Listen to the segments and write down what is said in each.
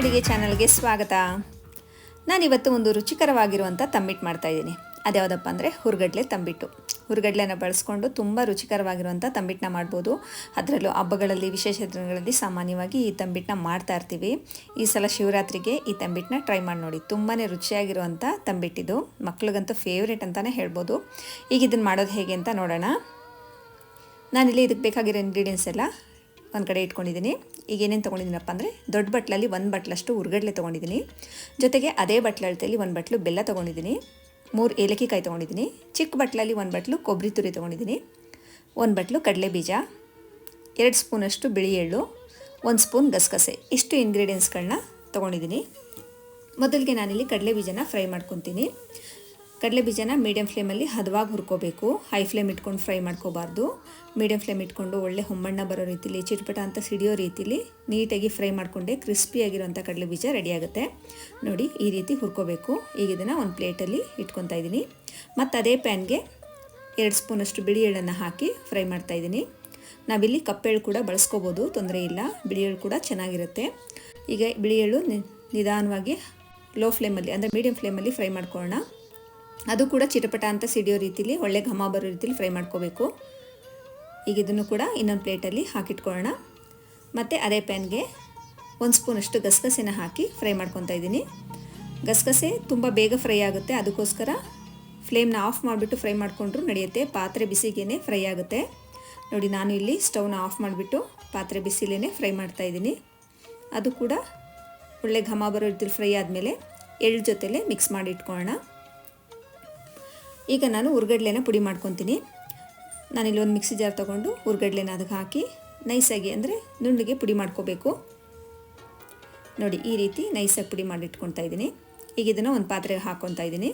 ಅಡುಗೆ ಚಾನಲ್ಗೆ ಸ್ವಾಗತ. ನಾನಿವತ್ತು ಒಂದು ರುಚಿಕರವಾಗಿರುವಂಥ ತಂಬಿಟ್ಟು ಮಾಡ್ತಾಯಿದ್ದೀನಿ ಅದ್ಯಾವುದಪ್ಪ ಅಂದರೆ ಹುರ್ಗಡ್ಲೆ ತಂಬಿಟ್ಟು. ಹುರ್ಗಡ್ಲೆನ ಬಳಸ್ಕೊಂಡು ತುಂಬ ರುಚಿಕರವಾಗಿರುವಂಥ ತಂಬಿಟ್ಟನ್ನ ಮಾಡ್ಬೋದು. ಅದರಲ್ಲೂ ಹಬ್ಬಗಳಲ್ಲಿ, ವಿಶೇಷ ದಿನಗಳಲ್ಲಿ ಸಾಮಾನ್ಯವಾಗಿ ಈ ತಂಬಿಟ್ಟನ್ನ ಮಾಡ್ತಾ ಇರ್ತೀವಿ. ಈ ಸಲ ಶಿವರಾತ್ರಿಗೆ ಈ ತಂಬಿಟ್ಟನ್ನ ಟ್ರೈ ಮಾಡಿ ನೋಡಿ. ತುಂಬಾ ರುಚಿಯಾಗಿರುವಂಥ ತಂಬಿಟ್ಟಿದು. ಮಕ್ಳಿಗಂತೂ ಫೇವ್ರೇಟ್ ಅಂತಲೇ ಹೇಳ್ಬೋದು. ಈಗ ಇದನ್ನು ಮಾಡೋದು ಹೇಗೆ ಅಂತ ನೋಡೋಣ. ನಾನಿಲ್ಲಿ ಇದಕ್ಕೆ ಬೇಕಾಗಿರೋ ಇಂಗ್ರೀಡಿಯೆಂಟ್ಸ್ ಎಲ್ಲ ಒಂದು ಕಡೆ ಇಟ್ಕೊಂಡಿದ್ದೀನಿ. ಈಗ ಏನೇನು ತೊಗೊಂಡಿದ್ದೀನಪ್ಪ ಅಂದರೆ ದೊಡ್ಡ ಬಟ್ಲಲ್ಲಿ ಒಂದು ಬಟ್ಲಷ್ಟು ಉರ್ಗಡ್ಲೆ ತೊಗೊಂಡಿದ್ದೀನಿ. ಜೊತೆಗೆ ಅದೇ ಬಟ್ಲ ಅಳತೆಯಲ್ಲಿ ಒಂದು ಬಟ್ಲು ಬೆಲ್ಲ ತೊಗೊಂಡಿದ್ದೀನಿ. ಮೂರು ಏಲಕ್ಕಿ ಕಾಯಿ ತೊಗೊಂಡಿದ್ದೀನಿ. ಚಿಕ್ಕ ಬಟ್ಲಲ್ಲಿ ಒಂದು ಬಟ್ಲು ಕೊಬ್ಬರಿ ತುರಿ ತೊಗೊಂಡಿದ್ದೀನಿ. ಒಂದು ಬಟ್ಲು ಕಡಲೆ ಬೀಜ. ಎರಡು ಸ್ಪೂನಷ್ಟು ಬಿಳಿ ಎಳ್ಳು. ಒಂದು ಸ್ಪೂನ್ ಗಸಗಸೆ. ಇಷ್ಟು ಇಂಗ್ರೀಡಿಯೆಂಟ್ಸ್ಗಳನ್ನ ತೊಗೊಂಡಿದ್ದೀನಿ. ಮೊದಲಿಗೆ ನಾನಿಲ್ಲಿ ಕಡಲೆ ಬೀಜನ ಫ್ರೈ ಮಾಡ್ಕೊತೀನಿ. ಕಡಲೆ ಬೀಜನ ಮೀಡಿಯಂ ಫ್ಲೇಮಲ್ಲಿ ಹದವಾಗಿ ಹುರ್ಕೋಬೇಕು. ಹೈ ಫ್ಲೇಮ್ ಇಟ್ಕೊಂಡು ಫ್ರೈ ಮಾಡ್ಕೋಬಾರ್ದು. ಮೀಡಿಯಂ ಫ್ಲೇಮ್ ಇಟ್ಕೊಂಡು ಒಳ್ಳೆ ಹೊಮ್ಮಣ್ಣ ಬರೋ ರೀತಿಲಿ, ಚಿಟ್ಪಟ ಅಂತ ಸಿಡಿಯೋ ರೀತಿಲಿ ನೀಟಾಗಿ ಫ್ರೈ ಮಾಡಿಕೊಂಡೆ ಕ್ರಿಸ್ಪಿಯಾಗಿರೋಂಥ ಕಡಲೆ ಬೀಜ ರೆಡಿ ಆಗುತ್ತೆ. ನೋಡಿ, ಈ ರೀತಿ ಹುರ್ಕೋಬೇಕು. ಈಗ ಇದನ್ನು ಒಂದು ಪ್ಲೇಟಲ್ಲಿ ಇಟ್ಕೊತಾ ಇದ್ದೀನಿ. ಮತ್ತು ಅದೇ ಪ್ಯಾನ್ಗೆ ಎರಡು ಸ್ಪೂನಷ್ಟು ಬಿಳಿ ಎಳ್ಳನ್ನು ಹಾಕಿ ಫ್ರೈ ಮಾಡ್ತಾಯಿದ್ದೀನಿ ನಾವಿಲ್ಲಿ ಕಪ್ಪೆಳ್ಳು ಕೂಡ ಬಳಸ್ಕೋಬೋದು, ತೊಂದರೆ ಇಲ್ಲ. ಬಿಳಿ ಎಳ್ಳು ಕೂಡ ಚೆನ್ನಾಗಿರುತ್ತೆ. ಈಗ ಬಿಳಿ ಎಳ್ಳು ನಿಧಾನವಾಗಿ ಲೋ ಫ್ಲೇಮಲ್ಲಿ ಅಂದರೆ ಮೀಡಿಯಂ ಫ್ಲೇಮಲ್ಲಿ ಫ್ರೈ ಮಾಡ್ಕೊಳ್ಳೋಣ. ಅದು ಕೂಡ ಚಿಟಪಟ ಅಂತ ಸಿಡಿಯೋ ರೀತಿಲಿ, ಒಳ್ಳೆ ಘಮ ಬರೋ ರೀತಿಲಿ ಫ್ರೈ ಮಾಡ್ಕೋಬೇಕು. ಈಗ ಇದನ್ನು ಕೂಡ ಇನ್ನೊಂದು ಪ್ಲೇಟಲ್ಲಿ ಹಾಕಿಟ್ಕೊಳ್ಳೋಣ. ಮತ್ತು ಅದೇ ಪ್ಯಾನ್ಗೆ ಒಂದು ಸ್ಪೂನಷ್ಟು ಗಸಗಸೆನ ಹಾಕಿ ಫ್ರೈ ಮಾಡ್ಕೊತಾ ಇದ್ದೀನಿ. ಗಸಗಸೆ ತುಂಬ ಬೇಗ ಫ್ರೈ ಆಗುತ್ತೆ, ಅದಕ್ಕೋಸ್ಕರ ಫ್ಲೇಮ್ನ ಆಫ್ ಮಾಡಿಬಿಟ್ಟು ಫ್ರೈ ಮಾಡಿಕೊಂಡ್ರೂ ನಡೆಯುತ್ತೆ, ಪಾತ್ರೆ ಬಿಸಿಗೇ ಫ್ರೈ ಆಗುತ್ತೆ. ನೋಡಿ, ನಾನು ಇಲ್ಲಿ ಸ್ಟವ್ನ ಆಫ್ ಮಾಡಿಬಿಟ್ಟು ಪಾತ್ರೆ ಬಿಸಿಲೇ ಫ್ರೈ ಮಾಡ್ತಾಯಿದ್ದೀನಿ ಅದು ಕೂಡ ಒಳ್ಳೆ ಘಮ ಬರೋ ರೀತಿಲಿ ಫ್ರೈ ಆದಮೇಲೆ ಎಳ್ಳು ಜೊತೆಲೇ ಮಿಕ್ಸ್ ಮಾಡಿ ಇಟ್ಕೊಳ್ಳೋಣ. ಈಗ ನಾನು ಹುರ್ಗಡ್ಲೆನ ಪುಡಿ ಮಾಡ್ಕೊತೀನಿ. ನಾನಿಲ್ಲಿ ಒಂದು ಮಿಕ್ಸಿ ಜಾರ್ ತೊಗೊಂಡು ಹುರ್ಗಡ್ಲೆನ ಅದಕ್ಕೆ ಹಾಕಿ ನೈಸಾಗಿ ಅಂದರೆ ನುಣ್ಣಗೆ ಪುಡಿ ಮಾಡ್ಕೋಬೇಕು. ನೋಡಿ, ಈ ರೀತಿ ನೈಸಾಗಿ ಪುಡಿ ಮಾಡಿ ಇಟ್ಕೊತಾ ಇದ್ದೀನಿ. ಈಗ ಇದನ್ನು ಒಂದು ಪಾತ್ರೆಗೆ ಹಾಕ್ಕೊತಾ ಇದ್ದೀನಿ.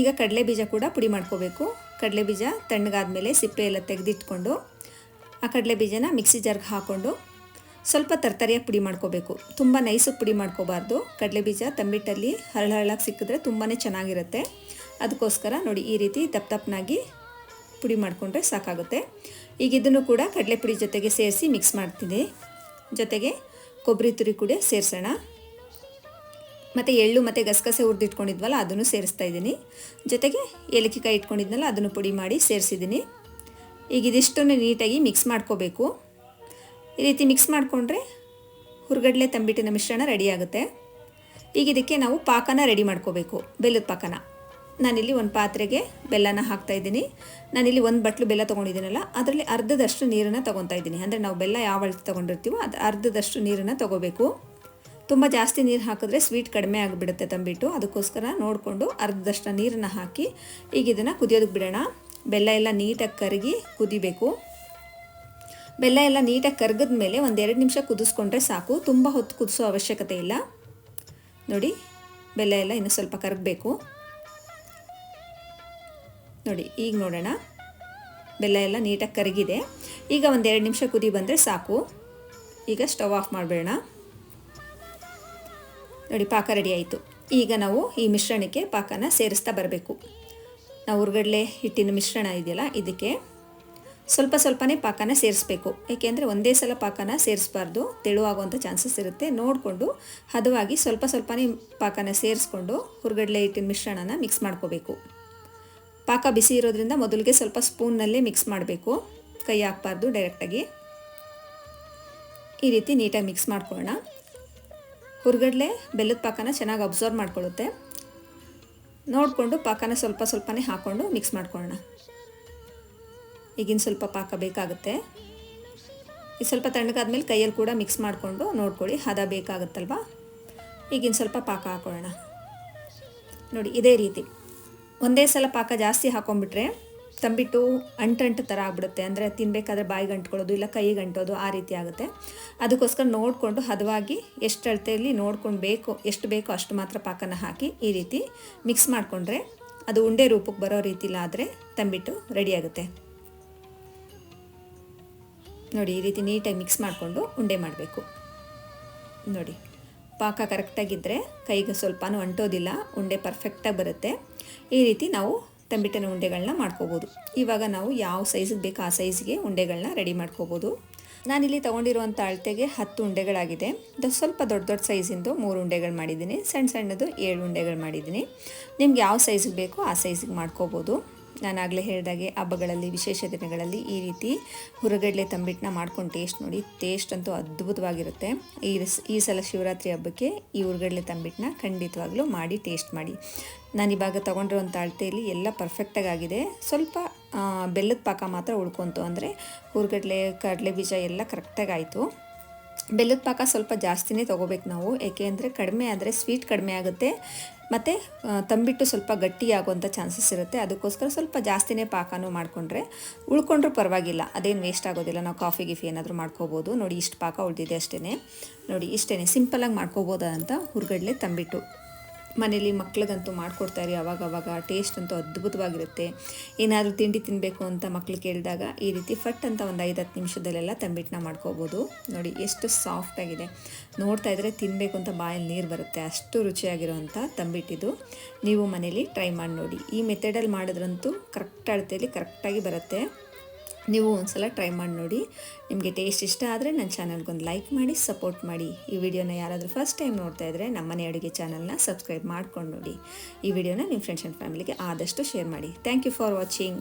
ಈಗ ಕಡಲೆ ಬೀಜ ಕೂಡ ಪುಡಿ ಮಾಡ್ಕೋಬೇಕು. ಕಡಲೆ ಬೀಜ ತಣ್ಣಗಾದ ಮೇಲೆ ಸಿಪ್ಪೆ ಎಲ್ಲ ತೆಗೆದಿಟ್ಕೊಂಡು ಆ ಕಡಲೆ ಬೀಜನ ಮಿಕ್ಸಿ ಜಾರ್ಗೆ ಹಾಕ್ಕೊಂಡು ಸ್ವಲ್ಪ ತರ್ತರಿಯಾಗಿ ಪುಡಿ ಮಾಡ್ಕೋಬೇಕು. ತುಂಬ ನೈಸಾಗಿ ಪುಡಿ ಮಾಡ್ಕೋಬಾರ್ದು. ಕಡಲೆ ಬೀಜ ತಂಬಿಟ್ಟಲ್ಲಿ ಹರಳು ಹರಳಾಗಿ ಸಿಕ್ಕಿದ್ರೆ ತುಂಬಾ ಚೆನ್ನಾಗಿರುತ್ತೆ. ಅದಕ್ಕೋಸ್ಕರ ನೋಡಿ ಈ ರೀತಿ ದಪ್ಪ ದಪ್ಪನಾಗಿ ಪುಡಿ ಮಾಡಿಕೊಂಡ್ರೆ ಸಾಕಾಗುತ್ತೆ. ಈಗ ಇದನ್ನು ಕೂಡ ಕಡಲೆ ಪುಡಿ ಜೊತೆಗೆ ಸೇರಿಸಿ ಮಿಕ್ಸ್ ಮಾಡ್ತೀನಿ. ಜೊತೆಗೆ ಕೊಬ್ಬರಿ ತುರಿ ಕೂಡ ಸೇರಿಸೋಣ. ಮತ್ತು ಎಳ್ಳು ಮತ್ತು ಗಸಗಸೆ ಹುರಿದಿಟ್ಕೊಂಡಿದ್ವಲ್ಲ ಅದನ್ನು ಸೇರಿಸ್ತಾ ಇದ್ದೀನಿ. ಜೊತೆಗೆ ಏಲಕ್ಕಿ ಕಾಯಿ ಇಟ್ಕೊಂಡಿದ್ನಲ್ಲ, ಅದನ್ನು ಪುಡಿ ಮಾಡಿ ಸೇರಿಸಿದ್ದೀನಿ. ಈಗ ಇದಿಷ್ಟನ್ನು ನೀಟಾಗಿ ಮಿಕ್ಸ್ ಮಾಡ್ಕೋಬೇಕು. ಈ ರೀತಿ ಮಿಕ್ಸ್ ಮಾಡಿಕೊಂಡ್ರೆ ಹುರ್ಗಡ್ಲೆ, ತಂಬಿಟ್ಟಿನ ಮಿಶ್ರಣ ರೆಡಿ ಆಗುತ್ತೆ. ಈಗ ಇದಕ್ಕೆ ನಾವು ಪಾಕನ ರೆಡಿ ಮಾಡ್ಕೋಬೇಕು, ಬೆಲ್ಲದ ಪಾಕನ. ನಾನಿಲ್ಲಿ ಒಂದು ಪಾತ್ರೆಗೆ ಬೆಲ್ಲನ ಹಾಕ್ತಾಯಿದ್ದೀನಿ ನಾನಿಲ್ಲಿ ಒಂದು ಬಟ್ಲು ಬೆಲ್ಲ ತೊಗೊಂಡಿದ್ದೀನಲ್ಲ, ಅದರಲ್ಲಿ ಅರ್ಧದಷ್ಟು ನೀರನ್ನು ತೊಗೊತಾ ಇದ್ದೀನಿ. ಅಂದರೆ ನಾವು ಬೆಲ್ಲ ಯಾವ ಅಳತೆ ತೊಗೊಂಡಿರ್ತೀವೋ ಅದು ಅರ್ಧದಷ್ಟು ನೀರನ್ನು ತೊಗೋಬೇಕು. ತುಂಬ ಜಾಸ್ತಿ ನೀರು ಹಾಕಿದ್ರೆ ಸ್ವೀಟ್ ಕಡಿಮೆ ಆಗಿಬಿಡುತ್ತೆ ತಂಬಿಟ್ಟು. ಅದಕ್ಕೋಸ್ಕರ ನೋಡಿಕೊಂಡು ಅರ್ಧದಷ್ಟು ನೀರನ್ನು ಹಾಕಿ ಈಗ ಇದನ್ನು ಕುದಿಯೋದಕ್ಕೆ ಬಿಡೋಣ. ಬೆಲ್ಲ ಎಲ್ಲ ನೀಟಾಗಿ ಕರಗಿ ಕುದಿಬೇಕು. ಬೆಲ್ಲ ಎಲ್ಲ ನೀಟಾಗಿ ಕರ್ಗದ ಮೇಲೆ ಒಂದೆರಡು ನಿಮಿಷ ಕುದಿಸ್ಕೊಂಡ್ರೆ ಸಾಕು. ತುಂಬ ಹೊತ್ತು ಕುದಿಸೋ ಅವಶ್ಯಕತೆ ಇಲ್ಲ. ನೋಡಿ, ಬೆಲ್ಲ ಎಲ್ಲ ಇನ್ನು ಸ್ವಲ್ಪ ಕರಗಬೇಕು. ನೋಡಿ, ಈಗ ನೋಡೋಣ. ಬೆಲ್ಲ ಎಲ್ಲ ನೀಟಾಗಿ ಕರಗಿದೆ. ಈಗ ಒಂದೆರಡು ನಿಮಿಷ ಕುದಿ ಬಂದರೆ ಸಾಕು. ಈಗ ಸ್ಟವ್ ಆಫ್ ಮಾಡಬೇಡ ನೋಡಿ, ಪಾಕ ರೆಡಿ ಆಯಿತು. ಈಗ ನಾವು ಈ ಮಿಶ್ರಣಕ್ಕೆ ಪಾಕನ ಸೇರಿಸ್ತಾ ಬರಬೇಕು. ನಾವು ಉರ್ಗಡ್ಲೆ ಹಿಟ್ಟಿನ ಮಿಶ್ರಣ ಇದೆಯಲ್ಲ, ಇದಕ್ಕೆ. ಸ್ವಲ್ಪ ಸ್ವಲ್ಪನೇ ಪಾಕನ ಸೇರಿಸ್ಬೇಕು. ಏಕೆಂದರೆ ಒಂದೇ ಸಲ ಪಾಕನ ಸೇರಿಸ್ಬಾರ್ದು. ತೆಳುವಾಗುವಂಥ ಚಾನ್ಸಸ್ ಇರುತ್ತೆ. ನೋಡಿಕೊಂಡು ಹದವಾಗಿ ಸ್ವಲ್ಪ ಸ್ವಲ್ಪನೇ ಪಾಕನ ಸೇರಿಸ್ಕೊಂಡು ಹುರ್ಗಡ್ಲೆ ಹಿಟ್ಟಿನ ಮಿಶ್ರಣನ ಮಿಕ್ಸ್ ಮಾಡ್ಕೋಬೇಕು. ಪಾಕ ಬಿಸಿ ಇರೋದ್ರಿಂದ ಮೊದಲಿಗೆ ಸ್ವಲ್ಪ ಸ್ಪೂನ್ನಲ್ಲೇ ಮಿಕ್ಸ್ ಮಾಡಬೇಕು. ಕೈ ಹಾಕ್ಬಾರ್ದು ಡೈರೆಕ್ಟಾಗಿ ಈ ರೀತಿ ನೀಟಾಗಿ ಮಿಕ್ಸ್ ಮಾಡ್ಕೊಳ್ಳೋಣ. ಹುರ್ಗಡ್ಲೆ ಬೆಲ್ಲದ ಪಾಕನ ಚೆನ್ನಾಗಿ ಅಬ್ಸರ್ವ್ ಮಾಡ್ಕೊಳ್ಳುತ್ತೆ. ನೋಡಿಕೊಂಡು ಪಾಕನ ಸ್ವಲ್ಪ ಸ್ವಲ್ಪನೇ ಹಾಕ್ಕೊಂಡು ಮಿಕ್ಸ್ ಮಾಡ್ಕೊಳ್ಳೋಣ. ಈಗಿನ ಸ್ವಲ್ಪ ಪಾಕ ಬೇಕಾಗುತ್ತೆ. ಈ ಸ್ವಲ್ಪ ತಣ್ಣಗಾದ್ಮೇಲೆ ಕೈಯಲ್ಲಿ ಕೂಡ ಮಿಕ್ಸ್ ಮಾಡಿಕೊಂಡು ನೋಡ್ಕೊಳ್ಳಿ, ಹದ ಬೇಕಾಗುತ್ತಲ್ವ? ಈಗಿನ ಸ್ವಲ್ಪ ಪಾಕ ಹಾಕೊಳ್ಳೋಣ. ನೋಡಿ, ಇದೇ ರೀತಿ. ಒಂದೇ ಸಲ ಪಾಕ ಜಾಸ್ತಿ ಹಾಕೊಂಡ್ಬಿಟ್ರೆ ತಂಬಿಟ್ಟು ಅಂಟಂಟು ಥರ ಆಗ್ಬಿಡುತ್ತೆ. ಅಂದರೆ ತಿನ್ನಬೇಕಾದ್ರೆ ಬಾಯಿಗೆ ಅಂಟ್ಕೊಳ್ಳೋದು, ಇಲ್ಲ ಕೈಗೆ ಅಂಟೋದು ಆ ರೀತಿ ಆಗುತ್ತೆ. ಅದಕ್ಕೋಸ್ಕರ ನೋಡಿಕೊಂಡು ಹದವಾಗಿ ಎಷ್ಟು ಅಳತೆಯಲ್ಲಿ ನೋಡ್ಕೊಂಡು ಬೇಕು, ಎಷ್ಟು ಬೇಕೋ ಅಷ್ಟು ಮಾತ್ರ ಪಾಕನ ಹಾಕಿ ಈ ರೀತಿ ಮಿಕ್ಸ್ ಮಾಡಿಕೊಂಡ್ರೆ ಅದು ಉಂಡೆ ರೂಪಕ್ಕೆ ಬರೋ ರೀತಿಲಾದರೆ ತಂಬಿಟ್ಟು ರೆಡಿಯಾಗುತ್ತೆ ನೋಡಿ, ಈ ರೀತಿ ನೀಟಾಗಿ ಮಿಕ್ಸ್ ಮಾಡಿಕೊಂಡು ಉಂಡೆ ಮಾಡಬೇಕು. ನೋಡಿ, ಪಾಕ ಕರೆಕ್ಟಾಗಿದ್ದರೆ ಕೈಗೆ ಸ್ವಲ್ಪನೂ ಅಂಟೋದಿಲ್ಲ, ಉಂಡೆ ಪರ್ಫೆಕ್ಟಾಗಿ ಬರುತ್ತೆ. ಈ ರೀತಿ ನಾವು ತಂಬಿಟ್ಟಿನ ಉಂಡೆಗಳನ್ನ ಮಾಡ್ಕೋಬೋದು. ಇವಾಗ ನಾವು ಯಾವ ಸೈಜಿಗೆ ಬೇಕು ಆ ಸೈಜ್ಗೆ ಉಂಡೆಗಳನ್ನ ರೆಡಿ ಮಾಡ್ಕೋಬೋದು. ನಾನಿಲ್ಲಿ ತೊಗೊಂಡಿರುವಂಥ ಅಳತೆಗೆ ಹತ್ತು ಉಂಡೆಗಳಾಗಿದೆ. ಸ್ವಲ್ಪ ದೊಡ್ಡ ದೊಡ್ಡ ಸೈಜಿಂದು ಮೂರು ಉಂಡೆಗಳು ಮಾಡಿದ್ದೀನಿ. ಸಣ್ಣ ಸಣ್ಣದು ಏಳು ಉಂಡೆಗಳು ಮಾಡಿದ್ದೀನಿ. ನಿಮ್ಗೆ ಯಾವ ಸೈಜಿಗೆ ಬೇಕೋ ಆ ಸೈಜಿಗೆ ಮಾಡ್ಕೋಬೋದು. ನಾನಾಗಲೇ ಹೇಳಿದಾಗೆ ಹಬ್ಬಗಳಲ್ಲಿ, ವಿಶೇಷ ದಿನಗಳಲ್ಲಿ ಈ ರೀತಿ ಹುರಗಡ್ಲೆ ತಂಬಿಟ್ಟನ್ನ ಮಾಡ್ಕೊಂಡು ಟೇಸ್ಟ್ ನೋಡಿ ಟೇಸ್ಟ್ ಅಂತೂ ಅದ್ಭುತವಾಗಿರುತ್ತೆ. ಈ ಈ ಸಲ ಶಿವರಾತ್ರಿ ಹಬ್ಬಕ್ಕೆ ಈ ಹುರಗಡ್ಲೆ ತಂಬಿಟ್ಟನ್ನ ಖಂಡಿತವಾಗ್ಲೂ ಮಾಡಿ ಟೇಸ್ಟ್ ಮಾಡಿ. ನಾನು ನಾನಿವಾಗ ತೊಗೊಂಡಿರುವಂಥ ಅಳತೆಯಲ್ಲಿ ಎಲ್ಲ ಪರ್ಫೆಕ್ಟಾಗಿ ಆಗಿದೆ. ಸ್ವಲ್ಪ ಬೆಲ್ಲದ ಪಾಕ ಮಾತ್ರ ಉಳ್ಕೊತು ಅಂದರೆ ಹುರ್ಗಡ್ಲೆ, ಕಡಲೆ ಬೀಜ ಎಲ್ಲ ಕರೆಕ್ಟಾಗಿ ಆಯಿತು. ಬೆಲ್ಲದ ಪಾಕ ಸ್ವಲ್ಪ ಜಾಸ್ತಿನೇ ತೊಗೋಬೇಕು ನಾವು, ಏಕೆ ಅಂದರೆ ಕಡಿಮೆ ಆದರೆ ಸ್ವೀಟ್ ಕಡಿಮೆ ಆಗುತ್ತೆ. ಮತ್ತು ತಂಬಿಟ್ಟು ಸ್ವಲ್ಪ ಗಟ್ಟಿ ಆಗುವಂಥ ಚಾನ್ಸಸ್ ಇರುತ್ತೆ. ಅದಕ್ಕೋಸ್ಕರ ಸ್ವಲ್ಪ ಜಾಸ್ತಿನೇ ಪಾಕನೂ ಮಾಡಿಕೊಂಡ್ರೆ ಉಳ್ಕೊಂಡ್ರೂ ಪರವಾಗಿಲ್ಲ. ಅದೇನು ವೇಸ್ಟ್ ಆಗೋದಿಲ್ಲ. ನಾವು ಕಾಫಿ ಗಿಫಿ ಏನಾದರೂ ಮಾಡ್ಕೋಬೋದು. ನೋಡಿ ಇಷ್ಟು ಪಾಕ ಉಳಿದಿದೆ ಅಷ್ಟೇ ನೋಡಿ ಇಷ್ಟೇ ಸಿಂಪಲಾಗಿ ಮಾಡ್ಕೋಬೋದಂತ ಹುರ್ಗಡ್ಲೆ ತಂಬಿಟ್ಟು. ಮನೇಲಿ ಮಕ್ಳಿಗಂತೂ ಮಾಡಿಕೊಡ್ತಾರೆ ಅವಾಗ ಅವಾಗ ಟೇಸ್ಟ್ ಅಂತೂ ಅದ್ಭುತವಾಗಿರುತ್ತೆ. ಏನಾದರೂ ತಿಂಡಿ ತಿನ್ನಬೇಕು ಅಂತ ಮಕ್ಳು ಕೇಳಿದಾಗ ಈ ರೀತಿ ಫಟ್ ಅಂತ ಒಂದು ಐದು ಹತ್ತು ನಿಮಿಷದಲ್ಲೆಲ್ಲ ತಂಬಿಟ್ಟನ್ನ ಮಾಡ್ಕೋಬೋದು. ನೋಡಿ ಎಷ್ಟು ಸಾಫ್ಟಾಗಿದೆ ನೋಡ್ತಾ ಇದ್ದರೆ ತಿನ್ನಬೇಕು ಅಂತ ಬಾಯಲ್ಲಿ ನೀರು ಬರುತ್ತೆ, ಅಷ್ಟು ರುಚಿಯಾಗಿರುವಂಥ ತಂಬಿಟ್ಟಿದು. ನೀವು ಮನೇಲಿ ಟ್ರೈ ಮಾಡಿ ನೋಡಿ. ಈ ಮೆಥಡಲ್ಲಿ ಮಾಡಿದ್ರಂತೂ ಕರೆಕ್ಟ್ ಅಳತೆಯಲ್ಲಿ ಕರೆಕ್ಟಾಗಿ ಬರುತ್ತೆ. ನೀವು ಒಂದ್ಸಲ ಟ್ರೈ ಮಾಡಿ ನೋಡಿ. ನಿಮಗೆ ಟೇಸ್ಟ್ ಇಷ್ಟ ಆದರೆ ನನ್ನ ಚಾನಲ್ಗೊಂದು ಲೈಕ್ ಮಾಡಿ ಸಪೋರ್ಟ್ ಮಾಡಿ. ಈ ವಿಡಿಯೋನ ಯಾರಾದರೂ ಫಸ್ಟ್ ಟೈಮ್ ನೋಡ್ತಾ ಇದ್ದರೆ ನಮ್ಮನೆ ಅಡುಗೆ ಚಾನಲ್ನ ಸಬ್ಸ್ಕ್ರೈಬ್ ಮಾಡ್ಕೊಂಡು ನೋಡಿ. ಈ ವಿಡಿಯೋನ ನಿಮ್ಮ ಫ್ರೆಂಡ್ಸ್ ಆ್ಯಂಡ್ ಫ್ಯಾಮಿಲಿಗೆ ಆದಷ್ಟು ಶೇರ್ ಮಾಡಿ. Thank you for watching